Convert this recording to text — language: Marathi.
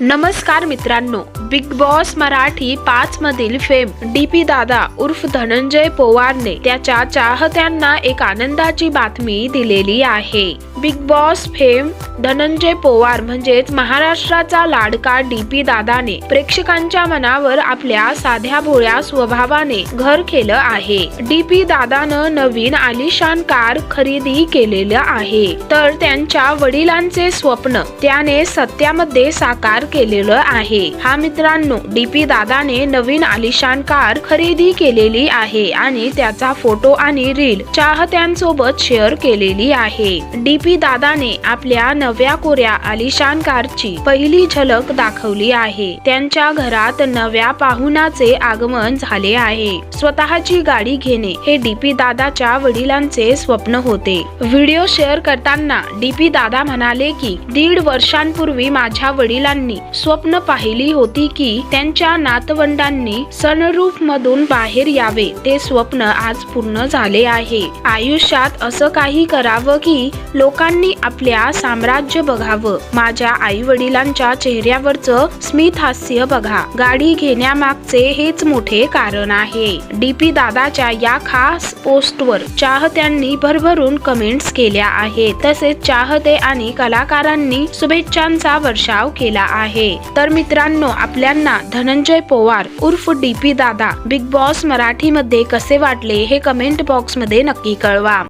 नमस्कार मित्रांनो. बिग बॉस मराठी पाच मधील फेम डीपी दादा उर्फ धनंजय पोवारने त्याच्या चाहत्यांना एक आनंदाची बातमी दिलेली आहे. Bigg Boss fame Dhananjay Powar म्हणजेच महाराष्ट्राचा लाडका डी पी दादाने प्रेक्षकांच्या मनावर आपल्या साध्या भोळ्या स्वभावाने घर केलं आहे. डी पी दादानं नवीन आलिशान कार खरेदी केलेलं आहे. तर त्यांच्या वडिलांचे स्वप्न त्याने सत्यामध्ये साकार केलेलं आहे. हा मित्र मित्रांनो डीपी दादाने नवीन आलिशान कार खरेदी केलेली आहे आणि त्याचा फोटो आणि रील चाहत्यांसोबत शेअर केलेली आहे. डीपी दादाने आपल्या नव्या कोऱ्या आलिशान कारची पहिली झलक दाखवली आहे. त्यांच्या घरात नव्या पाहुणाचे आगमन झाले आहे. स्वतःची गाडी घेणे हे डीपी दादाच्या वडिलांचे स्वप्न होते. व्हिडिओ शेअर करताना डीपी दादा म्हणाले की दीड वर्षांपूर्वी माझ्या वडिलांनी स्वप्न पाहिली होती की त्यांच्या नातवंडांनी सनरूफ मधून बाहेर यावे. ते स्वप्न आज पूर्ण झाले आहे. आयुष्यात असं काही करावं की लोकांनी आपल्या साम्राज्य बघावं. माझ्या आई वडिलांच्या चेहऱ्यावरचं स्मित हास्य बघा. गाडी घेण्यामागचे हेच मोठे कारण आहे. डीपी दादाच्या या खास पोस्टवर चाहत्यांनी भरभरून कमेंट्स केल्या आहेत. तसेच चाहते आणि कलाकारांनी शुभेच्छांचा वर्षाव केला आहे. तर मित्रांनो आपल्यांना धनंजय पोवार उर्फ डी पी दादा बिग बॉस मराठीमध्ये कसे वाटले हे कमेंट बॉक्समध्ये नक्की कळवा.